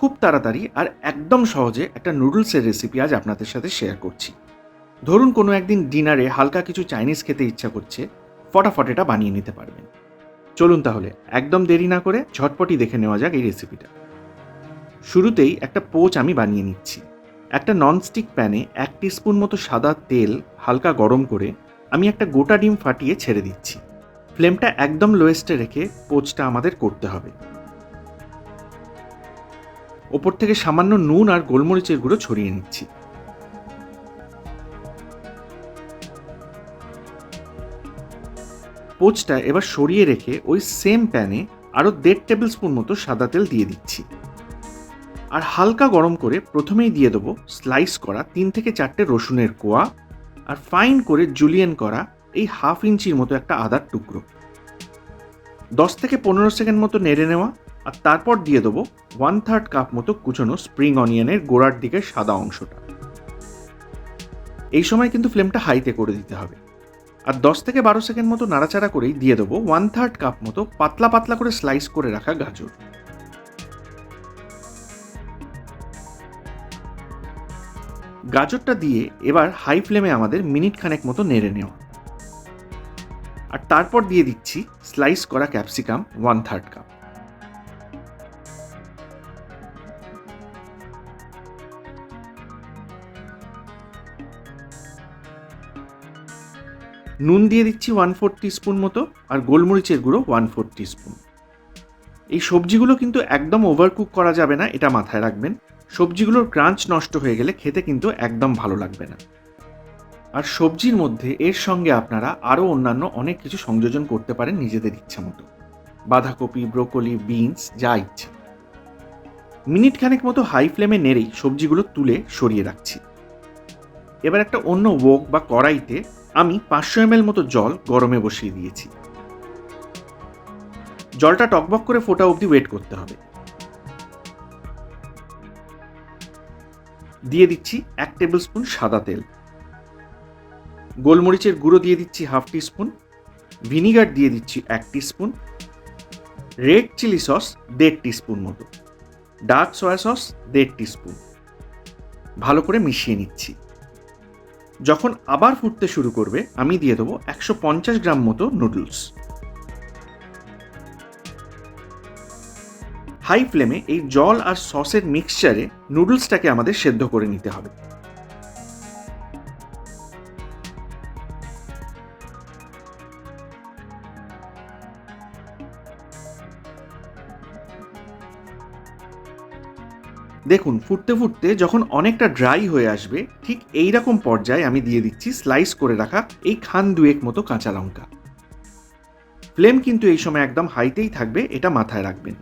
খুব তাড়াতাড়ি আর একদম সহজে একটা নুডলসের রেসিপি আজ আপনাদের সাথে শেয়ার করছি। ধরুন কোনো একদিন ডিনারে হালকা কিছু চাইনিজ খেতে ইচ্ছা করছে, ফটাফট এটা বানিয়ে নিতে পারবেন। চলুন তাহলে, একদম দেরি না করে ঝটপটি দেখে নেওয়া যাক এই রেসিপিটা শুরুতেই একটা পোচ আমি বানিয়ে নিচ্ছি। একটা ননস্টিক প্যানে এক স্পুন মতো সাদা তেল হালকা গরম করে আমি একটা গোটা ডিম ফাটিয়ে ছেড়ে দিচ্ছি। ফ্লেমটা একদম লোয়েস্টে রেখে পোচটা আমাদের করতে হবে। ওপর থেকে সামান্য নুন আর গোলমরিচের গুঁড়ো ছড়িয়ে নিচ্ছি। পোচটা এবার সরিয়ে রেখে ওই সেম প্যানে আরও দেড় টেবিল স্পুন মতো সাদা তেল দিয়ে দিচ্ছি। আর হালকা গরম করে প্রথমেই দিয়ে দেবো স্লাইস করা তিন থেকে চারটে রসুনের কোয়া আর ফাইন করে জুলিয়েন করা এই হাফ ইঞ্চির মতো একটা আদার টুকরো। দশ থেকে পনেরো সেকেন্ড মতো নেড়ে নেওয়া আর তারপর দিয়ে দেবো ওয়ান থার্ড কাপ মতো কুচনো স্প্রিং অনিয়নের গোড়ার দিকের সাদা অংশটা। এই সময় কিন্তু ফ্লেমটা হাইতে করে দিতে হবে। আর দশ থেকে বারো সেকেন্ড মতো নাড়াচাড়া করেই দিয়ে দেবো ওয়ান থার্ড কাপ মতো পাতলা পাতলা করে স্লাইস করে রাখা গাজর। গাজরটা দিয়ে এবার হাই ফ্লেমে আমাদের মিনিট খানেক মতো নেড়ে নেওয়া। আর তারপর দিয়ে দিচ্ছি স্লাইস করা ক্যাপসিকাম ওয়ান থার্ড কাপ নুন দিয়ে দিচ্ছি ওয়ান ফোর স্পুন মতো আর গোলমরিচের গুঁড়ো ওয়ান ফোর স্পুন এই সবজিগুলো কিন্তু একদম ওভারকুক করা যাবে না, এটা মাথায় রাখবেন। সবজিগুলোর ক্রাঞ্চ নষ্ট হয়ে গেলে খেতে কিন্তু একদম ভালো লাগবে না। আর সবজির মধ্যে এর সঙ্গে আপনারা আরও অন্যান্য অনেক কিছু সংযোজন করতে পারেন নিজেদের ইচ্ছা মতো। বাঁধাকপি, ব্রোকলি, বিনস, যা ইচ্ছা। মিনিট খানেক মতো হাই ফ্লেমে নেড়েই সবজিগুলো তুলে সরিয়ে রাখছি। এবার একটা অন্য ওক বা কড়াইতে আমি পাঁচশো এম মতো জল গরমে বসিয়ে দিয়েছি। জলটা টকবক করে ফোটা অবধি ওয়েট করতে হবে। দিয়ে দিচ্ছি এক টেবিল স্পুন সাদা তেল। গোলমরিচের গুঁড়ো দিয়ে দিচ্ছি হাফ টি স্পুন ভিনিগার দিয়ে দিচ্ছি এক স্পুন রেড চিলি সস দেড় স্পুন মতো। ডার্ক সয়া সস দেড় স্পুন ভালো করে মিশিয়ে নিচ্ছি। যখন আবার ফুটতে শুরু করবে, আমি দিয়ে দেবো একশো পঞ্চাশ গ্রাম মতো নুডলস। হাই ফ্লেমে এই জল আর সসের মিক্সচারে নুডলসটাকে আমাদের সেদ্ধ করে নিতে হবে। দেখুন, ফুটতে ফুটতে যখন অনেকটা ড্রাই হয়ে আসবে, ঠিক এই রকম পর্যায়ে আমি দিয়ে দিচ্ছি স্লাইস করে রাখা এই খান দুয়েক মতো কাঁচা লঙ্কা। ফ্লেম কিন্তু এই সময় একদম হাইতেই থাকবে, এটা মাথায় রাখবেন।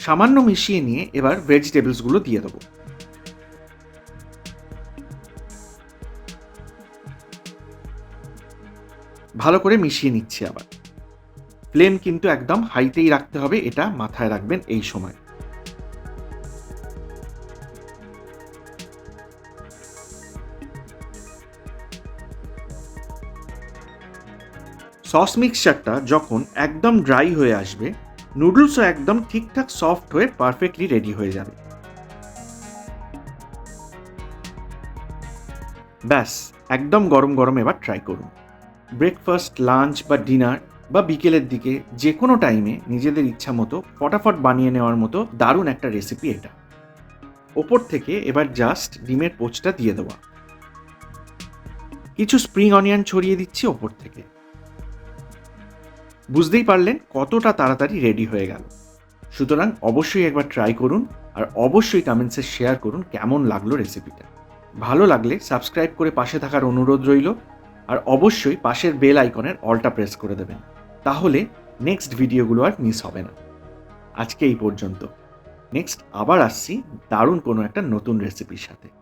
সামান্য মিশিয়ে নিয়ে এবার ভেজিটেবলসগুলো দিয়ে দেবো। ভালো করে মিশিয়ে নিচ্ছি আবার। ফ্লেম কিন্তু একদম হাইতেই রাখতে হবে, এটা মাথায় রাখবেন এই সময়। সস মিক্সচারটা যখন একদম ড্রাই হয়ে আসবে, নুডলসও একদম ঠিকঠাক সফট হয়ে পারফেক্টলি রেডি হয়ে যাবে। ব্যাস, একদম গরম গরম এবার ট্রাই করুন। ব্রেকফাস্ট লাঞ্চ বা ডিনার বা বিকেলের দিকে যে কোনো টাইমে নিজেদের ইচ্ছা মতো ফটাফট বানিয়ে নেওয়ার মতো দারুণ একটা রেসিপি এটা। ওপর থেকে এবার জাস্ট ডিমের পোচটা দিয়ে দেওয়া। কিছু স্প্রিং অনিয়ন ছড়িয়ে দিচ্ছি ওপর থেকে। বুঝতেই পারলেন কতটা তাড়াতাড়ি রেডি হয়ে গেল। সুতরাং অবশ্যই একবার ট্রাই করুন আর অবশ্যই কমেন্টসে শেয়ার করুন কেমন লাগল রেসিপিটা ভালো লাগলে সাবস্ক্রাইব করে পাশে থাকার অনুরোধ রইল আর অবশ্যই পাশের বেল আইকনের অলটা প্রেস করে দেবেন। তাহলে নেক্সট ভিডিওগুলো আর মিস হবে না। আজকে এই পর্যন্ত। নেক্সট আবার আসছি দারুণ কোনো একটা নতুন রেসিপির সাথে।